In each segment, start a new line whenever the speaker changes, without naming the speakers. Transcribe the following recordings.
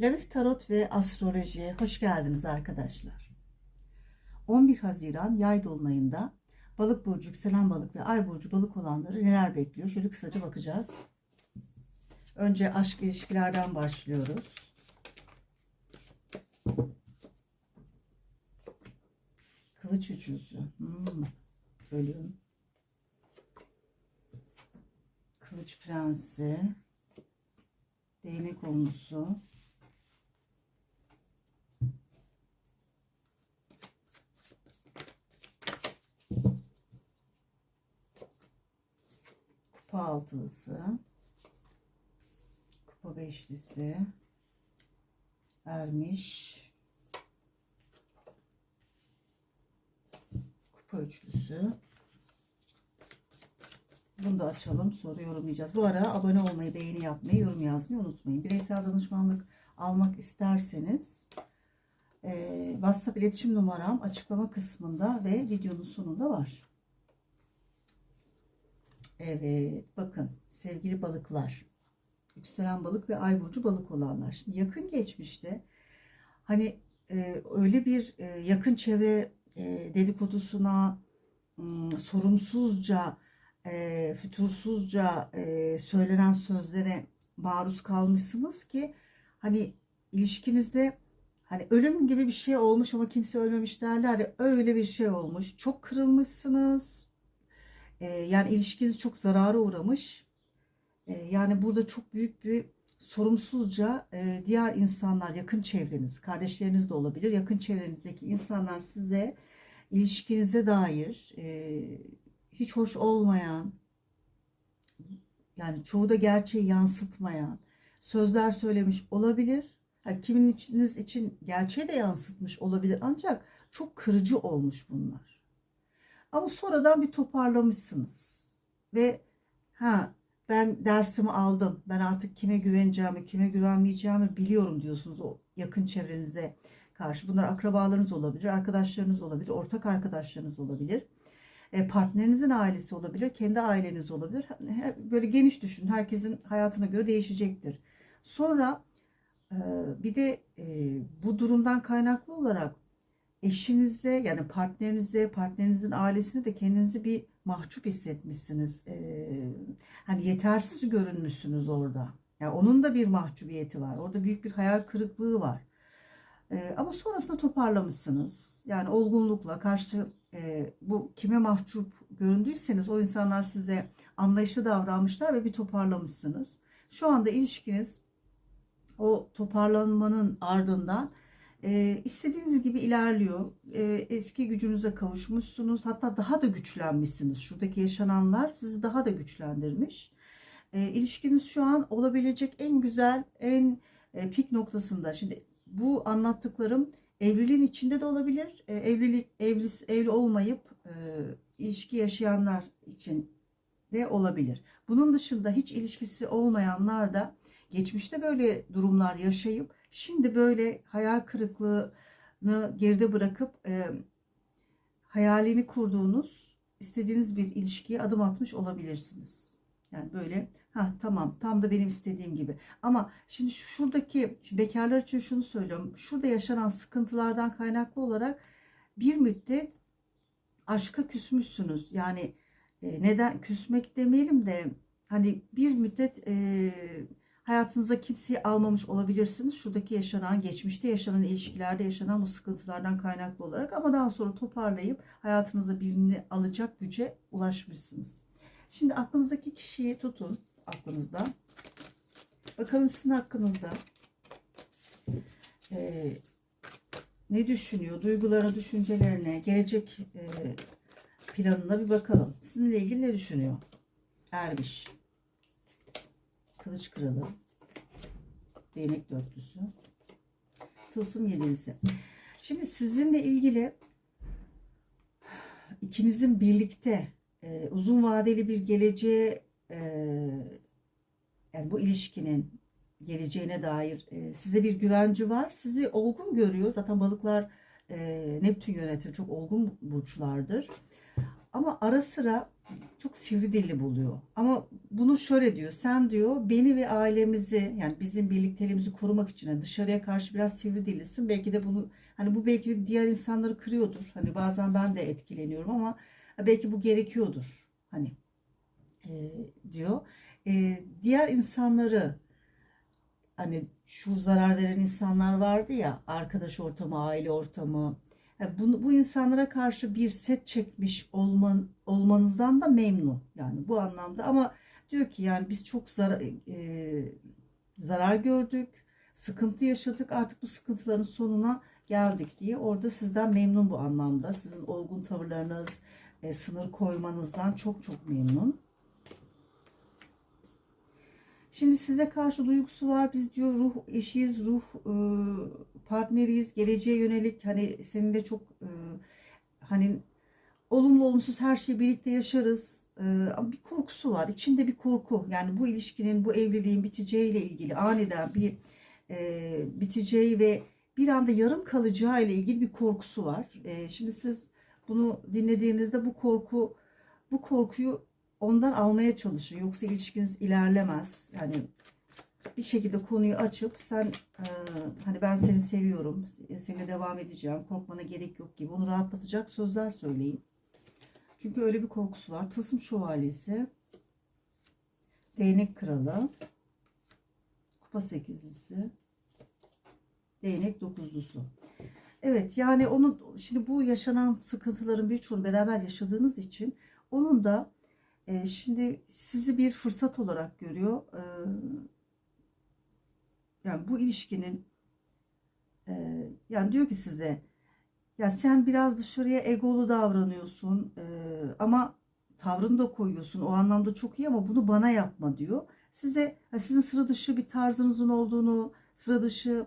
Lavik Tarot ve Astroloji'ye hoş geldiniz arkadaşlar. 11 Haziran yay dolunayında balık burcu, yükselen balık ve ay burcu balık olanları neler bekliyor? Şöyle kısaca bakacağız. Önce aşk ilişkilerden başlıyoruz. Kılıç üçlüsü. Hmm, bölüyorum. Kılıç prensi. Değnek olmusu. Kupa altılısı. Kupa beşlisi. Ermiş. Kupa üçlüsü. Bunu da açalım. Soru yorumlayacağız. Bu ara abone olmayı, beğeni yapmayı, yorum yazmayı unutmayın. Bireysel danışmanlık almak isterseniz e, WhatsApp iletişim numaram açıklama kısmında ve videonun sonunda var. Evet bakın sevgili balıklar. Yükselen balık ve ay burcu balık olanlar. Şimdi yakın geçmişte hani e, öyle bir e, yakın çevre e, dedikodusuna m, sorumsuzca e, fütursuzca e, söylenen sözlere maruz kalmışsınız ki hani ilişkinizde hani ölüm gibi bir şey olmuş ama kimse ölmemiş derler ya öyle bir şey olmuş. Çok kırılmışsınız. E, yani ilişkiniz çok zarara uğramış. E, yani burada çok büyük bir sorumsuzca e, diğer insanlar yakın çevreniz, kardeşleriniz de olabilir. Yakın çevrenizdeki insanlar size ilişkinize dair e, hiç hoş olmayan yani çoğu da gerçeği yansıtmayan sözler söylemiş olabilir. Ha, kimin içiniz için gerçeği de yansıtmış olabilir ancak çok kırıcı olmuş bunlar. Ama sonradan bir toparlamışsınız ve ha ben dersimi aldım. Ben artık kime güveneceğimi, kime güvenmeyeceğimi biliyorum diyorsunuz o yakın çevrenize karşı. Bunlar akrabalarınız olabilir, arkadaşlarınız olabilir, ortak arkadaşlarınız olabilir e, partnerinizin ailesi olabilir, kendi aileniz olabilir. Böyle geniş düşünün. Herkesin hayatına göre değişecektir. Sonra e, bir de e, bu durumdan kaynaklı olarak eşinize yani partnerinize, partnerinizin ailesine de kendinizi bir mahcup hissetmişsiniz. Hani yetersiz görünmüşsünüz orada. Yani onun da bir mahcubiyeti var. Orada büyük bir hayal kırıklığı var. Ama sonrasında toparlamışsınız. Yani olgunlukla karşı e, bu kime mahcup göründüyseniz o insanlar size anlayışlı davranmışlar ve bir toparlamışsınız. Şu anda ilişkiniz o toparlanmanın ardından e, istediğiniz gibi ilerliyor. E, eski gücünüze kavuşmuşsunuz. Hatta daha da güçlenmişsiniz. Şuradaki yaşananlar sizi daha da güçlendirmiş. E, ilişkiniz şu an olabilecek en güzel, en e, pik noktasında. Şimdi bu anlattıklarım Evliliğin içinde de olabilir. E, evlilik evli evli olmayıp e, ilişki yaşayanlar için de olabilir. Bunun dışında hiç ilişkisi olmayanlar da geçmişte böyle durumlar yaşayıp şimdi böyle hayal kırıklığını geride bırakıp e, hayalini kurduğunuz istediğiniz bir ilişkiye adım atmış olabilirsiniz. Yani böyle Ha tamam tam da benim istediğim gibi. Ama şimdi şuradaki bekarlar için şunu söylüyorum. Şurada yaşanan sıkıntılardan kaynaklı olarak bir müddet aşka küsmüşsünüz. Yani e, neden küsmek demeyelim de hani bir müddet e, hayatınıza kimseyi almamış olabilirsiniz. Şuradaki yaşanan, geçmişte yaşanan ilişkilerde yaşanan bu sıkıntılardan kaynaklı olarak ama daha sonra toparlayıp hayatınıza birini alacak güce ulaşmışsınız. Şimdi aklınızdaki kişiyi tutun aklınızda. Bakalım sizin hakkınızda e, ne düşünüyor, duygularına, düşüncelerine, gelecek e, planına bir bakalım. Sizinle ilgili ne düşünüyor? Ermiş, Kılıç Kralı, Değnek Dörtlüsü, Tılsım Yedilisi. Şimdi sizinle ilgili ikinizin birlikte e, uzun vadeli bir geleceğe e, yani bu ilişkinin geleceğine dair e, size bir güvenci var. Sizi olgun görüyor. Zaten balıklar e, Neptün yönetir. Çok olgun burçlardır. Ama ara sıra çok sivri dilli buluyor. Ama bunu şöyle diyor. Sen diyor beni ve ailemizi yani bizim birlikteliğimizi korumak için yani dışarıya karşı biraz sivri dillisin. Belki de bunu hani bu belki de diğer insanları kırıyordur. Hani bazen ben de etkileniyorum ama belki bu gerekiyordur. Hani e, diyor. E, diğer insanları hani şu zarar veren insanlar vardı ya arkadaş ortamı, aile ortamı. Yani bunu, bu insanlara karşı bir set çekmiş olman, olmanızdan da memnun. Yani bu anlamda ama diyor ki yani biz çok zarar, e, zarar gördük, sıkıntı yaşadık artık bu sıkıntıların sonuna geldik diye orada sizden memnun bu anlamda. Sizin olgun tavırlarınız, e, sınır koymanızdan çok çok memnun. Şimdi size karşı duygusu var. Biz diyor ruh eşiyiz, ruh e, partneriyiz. Geleceğe yönelik hani seninle çok e, hani olumlu olumsuz her şeyi birlikte yaşarız. E, ama bir korkusu var. İçinde bir korku. Yani bu ilişkinin, bu evliliğin biteceğiyle ilgili aniden bir e, biteceği ve bir anda yarım kalacağı ile ilgili bir korkusu var. E, şimdi siz bunu dinlediğinizde bu korku bu korkuyu ondan almaya çalışın. Yoksa ilişkiniz ilerlemez. Yani bir şekilde konuyu açıp sen e, hani ben seni seviyorum, seninle devam edeceğim, korkmana gerek yok gibi onu rahatlatacak sözler söyleyin. Çünkü öyle bir korkusu var. Tılsım şövalyesi, değnek kralı, kupa sekizlisi, değnek dokuzlusu. Evet yani onun şimdi bu yaşanan sıkıntıların birçoğunu beraber yaşadığınız için onun da e, şimdi sizi bir fırsat olarak görüyor. E, yani bu ilişkinin e, yani diyor ki size ya sen biraz dışarıya egolu davranıyorsun e, ama tavrını da koyuyorsun. O anlamda çok iyi ama bunu bana yapma diyor. Size sizin sıra dışı bir tarzınızın olduğunu, sıra dışı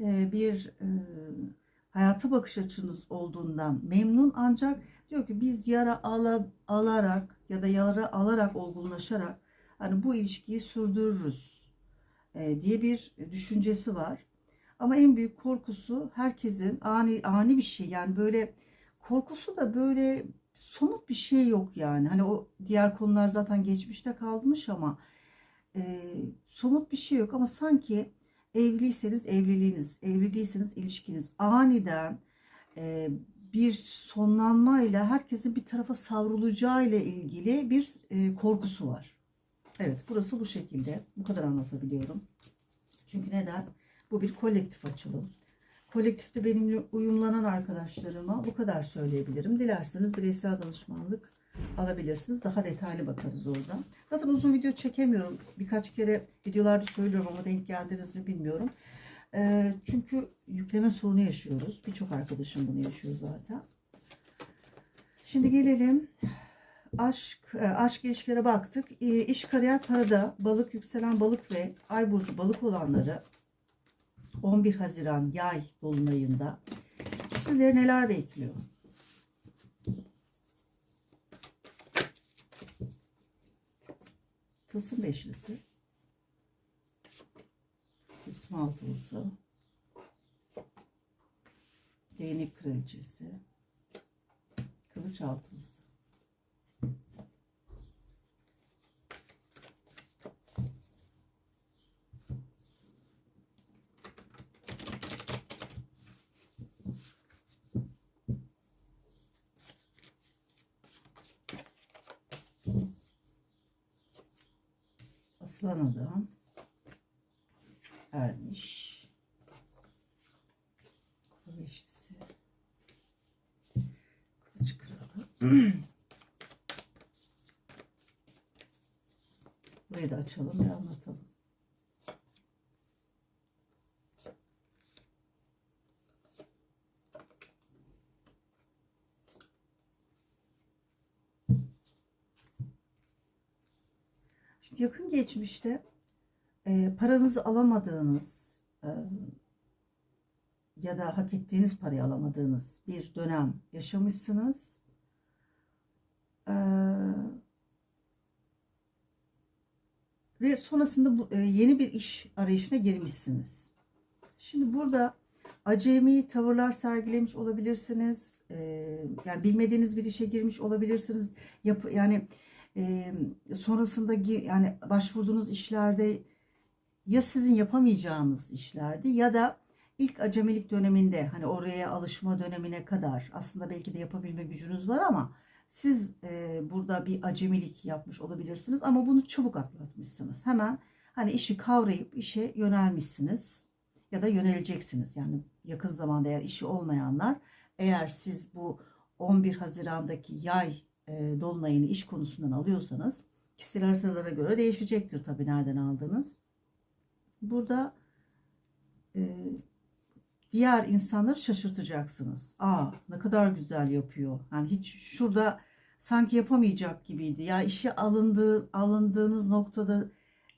e, bir e, hayata bakış açınız olduğundan memnun ancak diyor ki biz yara ala, alarak ya da yara alarak olgunlaşarak hani bu ilişkiyi sürdürürüz diye bir düşüncesi var. Ama en büyük korkusu herkesin ani ani bir şey yani böyle korkusu da böyle somut bir şey yok yani. Hani o diğer konular zaten geçmişte kalmış ama e, somut bir şey yok ama sanki evliyseniz evliliğiniz, evli değilseniz ilişkiniz aniden e, bir sonlanmayla herkesin bir tarafa savrulacağı ile ilgili bir e, korkusu var. Evet burası bu şekilde. Bu kadar anlatabiliyorum. Çünkü neden? Bu bir kolektif açılım. Kolektifte benimle uyumlanan arkadaşlarıma bu kadar söyleyebilirim. Dilerseniz bireysel danışmanlık alabilirsiniz. Daha detaylı bakarız orada. Zaten uzun video çekemiyorum. Birkaç kere videolarda söylüyorum ama denk geldiniz mi bilmiyorum. E, çünkü yükleme sorunu yaşıyoruz. Birçok arkadaşım bunu yaşıyor zaten. Şimdi gelelim aşk e, aşk ilişkilere baktık. E, iş kariyer parada balık yükselen balık ve ay burcu balık olanları 11 Haziran yay dolunayında sizleri neler bekliyor? Tılsım beşlisi. Tılsım altılısı. Değnek kraliçesi. Kılıç altılısı. Aslan adam. Ermiş. Beşlisi. Kılıç kralı. Burayı da açalım ve anlatalım. Şimdi yakın geçmişte e, paranızı alamadığınız e, ya da hak ettiğiniz parayı alamadığınız bir dönem yaşamışsınız. E, ve sonrasında bu, e, yeni bir iş arayışına girmişsiniz. Şimdi burada acemi tavırlar sergilemiş olabilirsiniz. e, yani bilmediğiniz bir işe girmiş olabilirsiniz. Yap, yani e, sonrasında gi- yani başvurduğunuz işlerde ya sizin yapamayacağınız işlerdi ya da ilk acemilik döneminde hani oraya alışma dönemine kadar aslında belki de yapabilme gücünüz var ama siz e, burada bir acemilik yapmış olabilirsiniz ama bunu çabuk atlatmışsınız. Hemen hani işi kavrayıp işe yönelmişsiniz ya da yöneleceksiniz. Yani yakın zamanda eğer işi olmayanlar eğer siz bu 11 Haziran'daki yay e, dolunayını iş konusundan alıyorsanız kişisel haritalara göre değişecektir tabii nereden aldığınız. Burada e, diğer insanları şaşırtacaksınız. Aa ne kadar güzel yapıyor. Yani hiç şurada sanki yapamayacak gibiydi. Ya işe alındığı alındığınız noktada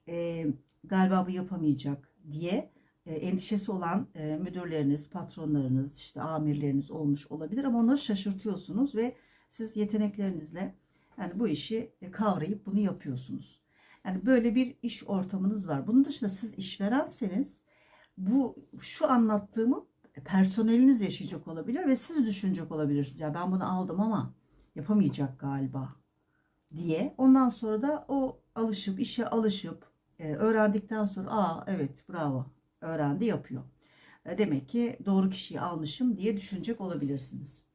e, galiba bu yapamayacak diye e, endişesi olan e, müdürleriniz, patronlarınız, işte amirleriniz olmuş olabilir ama onları şaşırtıyorsunuz ve siz yeteneklerinizle yani bu işi e, kavrayıp bunu yapıyorsunuz. Yani böyle bir iş ortamınız var. Bunun dışında siz işverenseniz bu şu anlattığımı personeliniz yaşayacak olabilir ve siz düşünecek olabilirsiniz. Ya ben bunu aldım ama yapamayacak galiba diye. Ondan sonra da o alışıp işe alışıp e, öğrendikten sonra aa evet bravo öğrendi yapıyor. E, demek ki doğru kişiyi almışım diye düşünecek olabilirsiniz.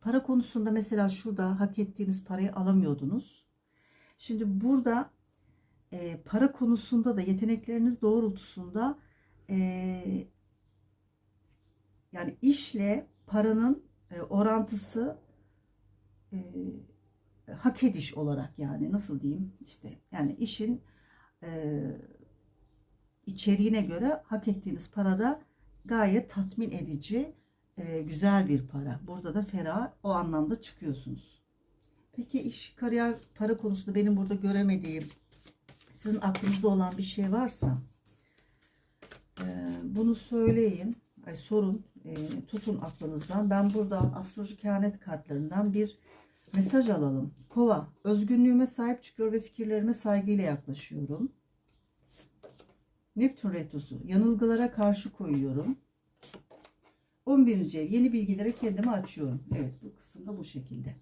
Para konusunda mesela şurada hak ettiğiniz parayı alamıyordunuz. Şimdi burada e, para konusunda da yetenekleriniz doğrultusunda e, yani işle paranın e, orantısı e, hak ediş olarak yani nasıl diyeyim işte yani işin e, içeriğine göre hak ettiğiniz parada gayet tatmin edici e, güzel bir para. Burada da ferah o anlamda çıkıyorsunuz. Peki iş, kariyer, para konusunda benim burada göremediğim sizin aklınızda olan bir şey varsa e, bunu söyleyin. Ay, sorun. e, tutun aklınızdan. Ben burada astroloji kehanet kartlarından bir mesaj alalım. Kova. Özgünlüğüme sahip çıkıyor ve fikirlerime saygıyla yaklaşıyorum. Neptün retrosu. Yanılgılara karşı koyuyorum. 11. ev. Yeni bilgilere kendimi açıyorum. Evet bu kısımda bu şekilde.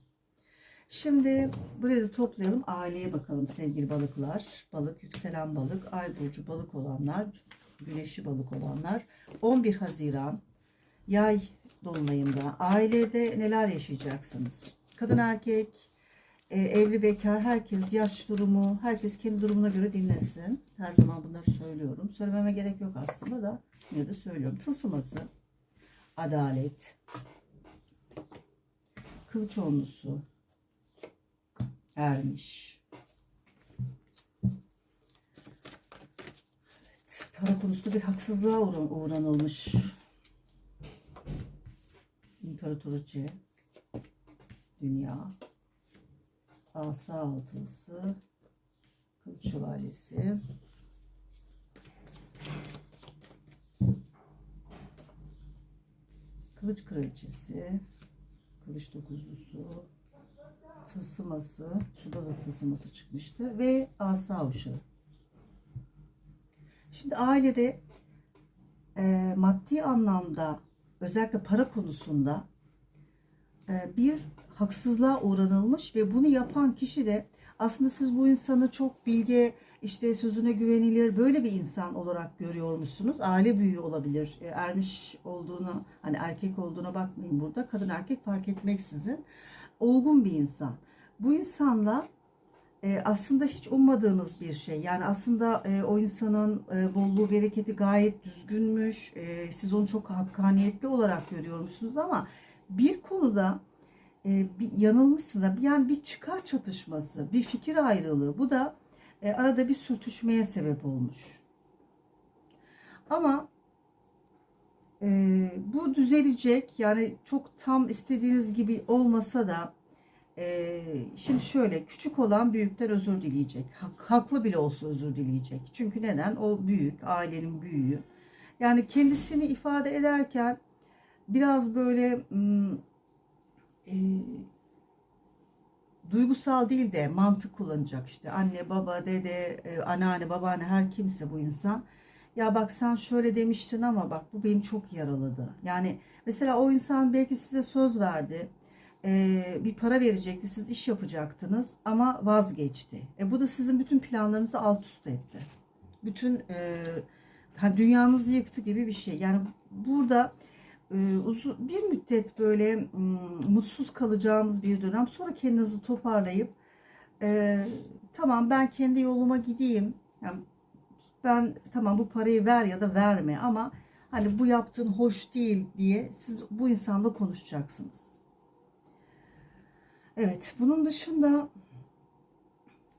Şimdi burayı da toplayalım. Aileye bakalım sevgili balıklar. Balık, yükselen balık, ay burcu balık olanlar, güneşi balık olanlar. 11 Haziran yay dolunayında ailede neler yaşayacaksınız? Kadın erkek, e, evli bekar herkes yaş durumu, herkes kendi durumuna göre dinlesin. Her zaman bunları söylüyorum. Söylememe gerek yok aslında da yine de söylüyorum. Tılsıması, adalet, kılıç onlusu, ermiş. Evet, para konusunda bir haksızlığa uğra- uğranılmış. İmparatoriçe, dünya, asa altılısı, kılıç şövalyesi, kılıç kraliçesi, kılıç dokuzlusu, tılsıması, şurada da tılsıması çıkmıştı ve asa uşağı. Şimdi ailede e, maddi anlamda özellikle para konusunda e, bir haksızlığa uğranılmış ve bunu yapan kişi de aslında siz bu insanı çok bilge işte sözüne güvenilir böyle bir insan olarak görüyormuşsunuz. Aile büyüğü olabilir. E, ermiş olduğunu hani erkek olduğuna bakmayın burada. Kadın erkek fark etmeksizin olgun bir insan. Bu insanla e, aslında hiç ummadığınız bir şey. Yani aslında e, o insanın e, bolluğu, bereketi gayet düzgünmüş. E, siz onu çok hakkaniyetli olarak görüyormuşsunuz ama bir konuda e, bir yanılmışsınız. Yani bir çıkar çatışması, bir fikir ayrılığı. Bu da e, arada bir sürtüşmeye sebep olmuş. Ama e, bu düzelecek. Yani çok tam istediğiniz gibi olmasa da e, şimdi şöyle küçük olan büyükten özür dileyecek. Hak- haklı bile olsa özür dileyecek. Çünkü neden? O büyük, ailenin büyüğü. Yani kendisini ifade ederken biraz böyle hmm, e, duygusal değil de mantık kullanacak işte anne baba dede e, anneanne babaanne her kimse bu insan ya bak sen şöyle demiştin ama bak bu beni çok yaraladı. Yani mesela o insan belki size söz verdi. Ee, bir para verecekti. Siz iş yapacaktınız ama vazgeçti. E, bu da sizin bütün planlarınızı alt üst etti. Bütün e, ha, dünyanızı yıktı gibi bir şey. Yani burada e, uzun bir müddet böyle mutsuz kalacağınız bir dönem. Sonra kendinizi toparlayıp e, tamam ben kendi yoluma gideyim. Yani ben tamam bu parayı ver ya da verme ama hani bu yaptığın hoş değil diye siz bu insanla konuşacaksınız. Evet, bunun dışında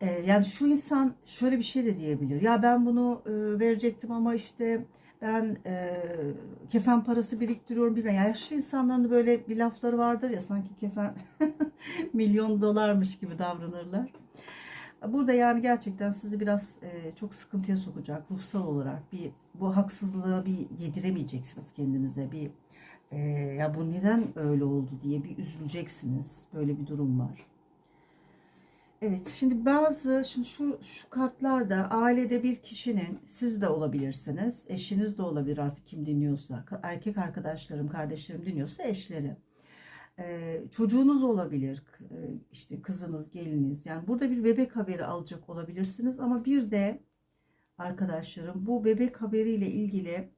e, yani şu insan şöyle bir şey de diyebilir. Ya ben bunu e, verecektim ama işte ben e, kefen parası biriktiriyorum bilmem. Yani yaşlı insanların böyle bir lafları vardır ya sanki kefen milyon dolarmış gibi davranırlar. Burada yani gerçekten sizi biraz e, çok sıkıntıya sokacak ruhsal olarak bir bu haksızlığı bir yediremeyeceksiniz kendinize bir e, ya bu neden öyle oldu diye bir üzüleceksiniz böyle bir durum var. Evet şimdi bazı şimdi şu şu kartlarda ailede bir kişinin siz de olabilirsiniz eşiniz de olabilir artık kim dinliyorsa erkek arkadaşlarım kardeşlerim dinliyorsa eşleri. Ee, çocuğunuz olabilir, k- e, işte kızınız, geliniz. Yani burada bir bebek haberi alacak olabilirsiniz ama bir de arkadaşlarım bu bebek haberiyle ilgili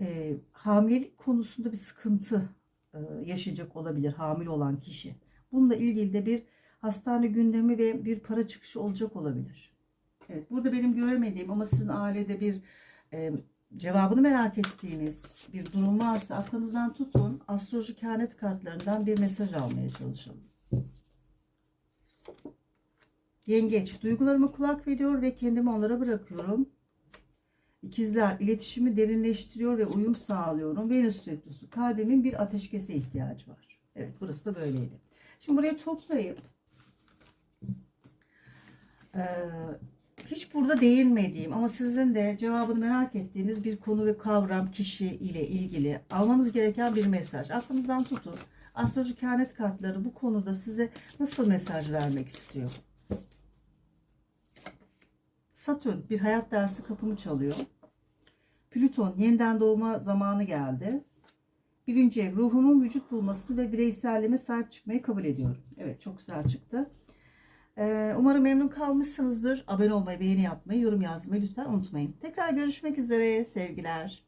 e, hamilelik konusunda bir sıkıntı e, yaşayacak olabilir hamile olan kişi. Bununla ilgili de bir hastane gündemi ve bir para çıkışı olacak olabilir. Evet, burada benim göremediğim ama sizin ailede bir e, cevabını merak ettiğiniz bir durum varsa aklınızdan tutun. Astroloji kehanet kartlarından bir mesaj almaya çalışalım. Yengeç, duygularıma kulak veriyor ve kendimi onlara bırakıyorum. İkizler, iletişimi derinleştiriyor ve uyum sağlıyorum. Venüs retrosu, kalbimin bir ateşkese ihtiyacı var. Evet, burası da böyleydi. Şimdi buraya toplayıp eee, hiç burada değinmediğim ama sizin de cevabını merak ettiğiniz bir konu ve kavram kişi ile ilgili almanız gereken bir mesaj. Aklınızdan tutun. Astroloji kehanet kartları bu konuda size nasıl mesaj vermek istiyor? Satürn bir hayat dersi kapımı çalıyor. Plüton yeniden doğma zamanı geldi. Birinci ev ruhumun vücut bulmasını ve bireyselliğime sahip çıkmayı kabul ediyorum. Evet çok güzel çıktı. Ee, umarım memnun kalmışsınızdır. Abone olmayı, beğeni yapmayı, yorum yazmayı lütfen unutmayın. Tekrar görüşmek üzere. Sevgiler.